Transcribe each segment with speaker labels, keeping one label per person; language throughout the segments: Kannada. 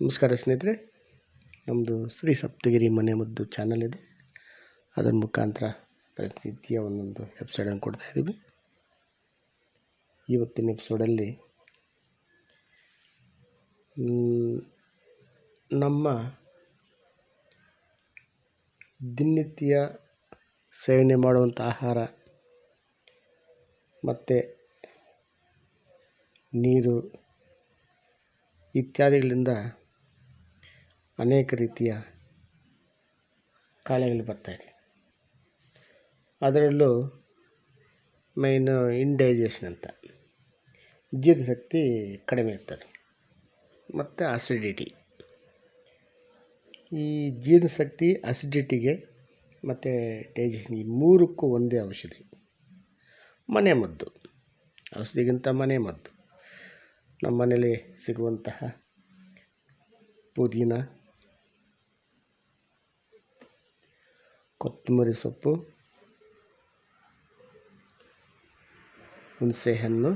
Speaker 1: ನಮಸ್ಕಾರ ಸ್ನೇಹಿತರೆ ನಮ್ಮದು ಶ್ರೀ ಸಪ್ತಗಿರಿ ಮನೆ ಮದ್ದು ಚಾನಲ್ ಇದೆ. ಅದರ ಮುಖಾಂತರ ಪ್ರತಿನಿತ್ಯ ಒಂದೊಂದು ಎಪಿಸೋಡನ್ನು ಕೊಡ್ತಾ ಇದ್ದೀವಿ. ಇವತ್ತಿನ ಎಪಿಸೋಡಲ್ಲಿ ನಮ್ಮ ದಿನನಿತ್ಯ ಸೇವನೆ ಮಾಡುವಂಥ ಆಹಾರ ಮತ್ತು ನೀರು ಇತ್ಯಾದಿಗಳಿಂದ ಅನೇಕ ರೀತಿಯ ಕಾಯಿಲೆಗಳು ಬರ್ತಾಯಿದೆ ಅದರಲ್ಲೂ ಮೈನು ಇಂಡೈಜೆಷನ್ ಅಂತ. ಜೀರ್ಣಶಕ್ತಿ ಕಡಿಮೆ ಇರ್ತದೆ. ಮತ್ತು ಅಸಿಡಿಟಿ ಈ ಜೀರ್ಣಶಕ್ತಿ ಅಸಿಡಿಟಿಗೆ ಮತ್ತು ಡೈಜೆಷನ್ ಈ ಮೂರಕ್ಕೂ ಒಂದೇ ಔಷಧಿ. ಮನೆ ಮದ್ದು. ಔಷಧಿಗಿಂತ ಮನೆ ಮದ್ದು. ನಮ್ಮ ಮನೇಲಿ ಸಿಗುವಂತಹ ಪುದೀನ ಕೊತ್ತಂಬರಿ ಸೊಪ್ಪು, ಹುಣಸೆಹಣ್ಣು,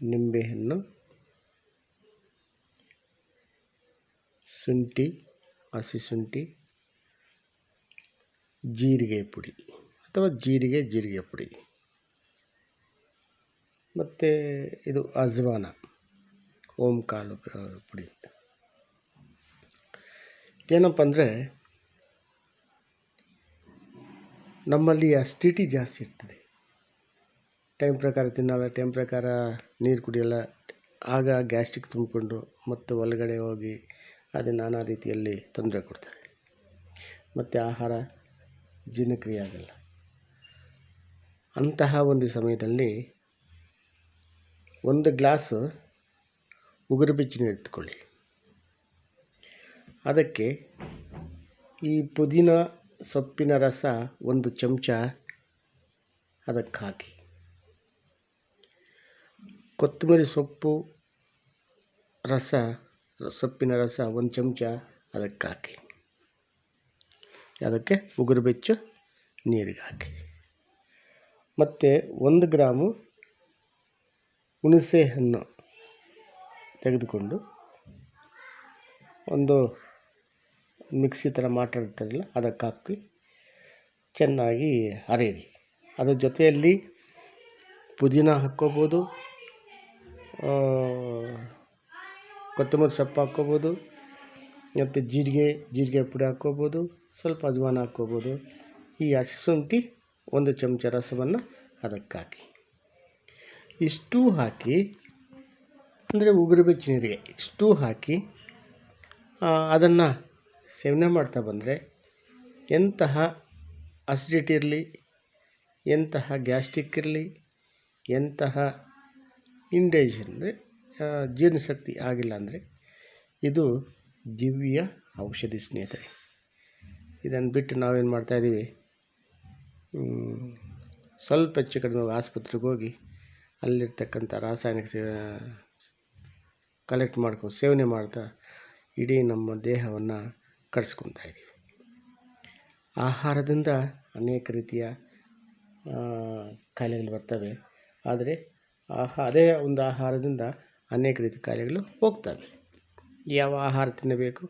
Speaker 1: ನಿಂಬೆಹಣ್ಣು, ಶುಂಠಿ, ಹಸಿ ಶುಂಠಿ, ಜೀರಿಗೆ ಪುಡಿ ಅಥವಾ ಜೀರಿಗೆ ಜೀರಿಗೆ ಪುಡಿ. ಮತ್ತು ಇದು ಅಜ್ವಾನ ಓಂ ಕಾಳು ಪುಡಿ ಏನಪ್ಪ ಅಂದರೆ ನಮ್ಮಲ್ಲಿ ಅಸಿಡಿಟಿ ಜಾಸ್ತಿ ಇರ್ತದೆ. ಟೈಮ್ ಪ್ರಕಾರ ತಿನ್ನಲ್ಲ, ಟೈಮ್ ಪ್ರಕಾರ ನೀರು ಕುಡಿಯಲ್ಲ, ಆಗ ಗ್ಯಾಸ್ಟ್ರಿಕ್ ತುಂಬಿಕೊಂಡು ಮತ್ತು ಒಳಗಡೆ ಹೋಗಿ ಅದು ನಾನಾ ರೀತಿಯಲ್ಲಿ ತೊಂದರೆ ಕೊಡ್ತಾರೆ ಮತ್ತು ಆಹಾರ ಜೀರ್ಣಕ್ರಿಯೆ ಆಗಲ್ಲ. ಅಂತಹ ಒಂದು ಸಮಯದಲ್ಲಿ ಒಂದು ಗ್ಲಾಸು ಉಗುರು ಬೆಚ್ಚ ನೀರು ಎತ್ಕೊಳ್ಳಿ. ಅದಕ್ಕೆ ಈ ಪುದೀನ ಸೊಪ್ಪಿನ ರಸ ಒಂದು ಚಮಚ ಅದಕ್ಕೆ ಹಾಕಿ ಕೊತ್ತಂಬರಿ ಸೊಪ್ಪು ರಸ, ಸೊಪ್ಪಿನ ರಸ ಒಂದು ಚಮಚ ಅದಕ್ಕೆ ಹಾಕಿ ಅದಕ್ಕೆ ಉಗುರು ಬೆಚ್ಚು ನೀರಿಗೆ ಹಾಕಿ. ಮತ್ತು ಒಂದು ಗ್ರಾಮು ಹುಣಸೆ ಹಣ್ಣು ತೆಗೆದುಕೊಂಡು ಒಂದು ಮಿಕ್ಸಿ ಥರ ಮಾಡಿರ್ತಾರಲ್ಲ, ಅದಕ್ಕೆ ಹಾಕಿ ಚೆನ್ನಾಗಿ ಅರೆಯಿರಿ. ಅದ್ರ ಜೊತೆಯಲ್ಲಿ ಪುದೀನ ಹಾಕ್ಕೋಬೋದು ಕೊತ್ತಂಬರಿ ಸೊಪ್ಪು ಹಾಕ್ಕೋಬೋದು, ಮತ್ತು ಜೀರಿಗೆ ಜೀರಿಗೆ ಪುಡಿ ಹಾಕ್ಕೋಬೋದು, ಸ್ವಲ್ಪ ಅಜ್ವಾನ ಹಾಕ್ಕೋಬೋದು. ಈ ಹಸಿ ಶುಂಠಿ ಒಂದು ಚಮಚ ರಸವನ್ನು ಅದಕ್ಕೆ ಹಾಕಿ. ಇಷ್ಟು ಹಾಕಿ, ಅಂದರೆ ಉಗುರು ಬೆಚ್ಚ ನೀರಿಗೆ ಇಷ್ಟು ಹಾಕಿ ಅದನ್ನು ಸೇವನೆ ಮಾಡ್ತಾ ಬಂದರೆ ಎಂತಹ ಅಸಿಡಿಟಿ ಇರಲಿ, ಎಂತಹ ಗ್ಯಾಸ್ಟ್ರಿಕ್ ಇರಲಿ, ಎಂತಹ ಇಂಡೈಜೆಷನ್ ಅಂದರೆ ಜೀರ್ಣಶಕ್ತಿ ಆಗಿಲ್ಲ ಅಂದರೆ ಇದು ದಿವ್ಯ ಔಷಧಿ ಸ್ನೇಹಿತರೆ. ಇದನ್ನು ಬಿಟ್ಟು ನಾವೇನು ಮಾಡ್ತಾಯಿದ್ದೀವಿ ಸ್ವಲ್ಪ ಹೆಚ್ಚು ಕಡಿಮೆ ಆಸ್ಪತ್ರೆಗೆ ಹೋಗಿ ಅಲ್ಲಿರ್ತಕ್ಕಂಥ ರಾಸಾಯನಿಕ ಕಲೆಕ್ಟ್ ಮಾಡ್ಕೊಂಡು ಸೇವನೆ ಮಾಡ್ತಾ ಇಡೀ ನಮ್ಮ ದೇಹವನ್ನು ಕಟ್ಸ್ಕೊತಾ ಇದ್ದೀವಿ. ಆಹಾರದಿಂದ ಅನೇಕ ರೀತಿಯ ಕಾಯಿಲೆಗಳು ಬರ್ತವೆ. ಆದರೆ ಆಹಾ, ಅದೇ ಒಂದು ಆಹಾರದಿಂದ ಅನೇಕ ರೀತಿಯ ಕಾಯಿಲೆಗಳು ಹೋಗ್ತವೆ. ಯಾವ ಆಹಾರ ತಿನ್ನಬೇಕು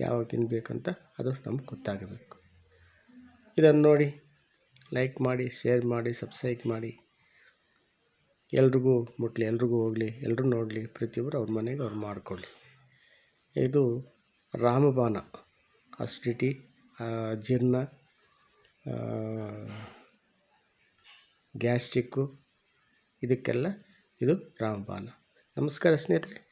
Speaker 1: ಯಾವಾಗ ತಿನ್ನಬೇಕಂತ ಅದು ನಮ್ಗೆ ಗೊತ್ತಾಗಬೇಕು. ಇದನ್ನು ನೋಡಿ, ಲೈಕ್ ಮಾಡಿ, ಶೇರ್ ಮಾಡಿ, ಸಬ್ಸ್ಕ್ರೈಬ್ ಮಾಡಿ. ಎಲ್ರಿಗೂ ಮುಟ್ಲಿ, ಎಲ್ರಿಗೂ ಹೋಗಲಿ ಎಲ್ಲರೂ ನೋಡಲಿ, ಪ್ರತಿಯೊಬ್ಬರು ಅವ್ರ ಮನೆಗೆ ಅವ್ರು ಮಾಡಿಕೊಳ್ಳಿ. ಇದು ರಾಮಬಾಣ. ಅಸಿಡಿಟಿ ಜೀರ್ಣ ಗ್ಯಾಸ್ಟಿಕ್ಕು ಇದಕ್ಕೆಲ್ಲ ಇದು ರಾಮಬಾಣ. ನಮಸ್ಕಾರ ಸ್ನೇಹಿತರೆ.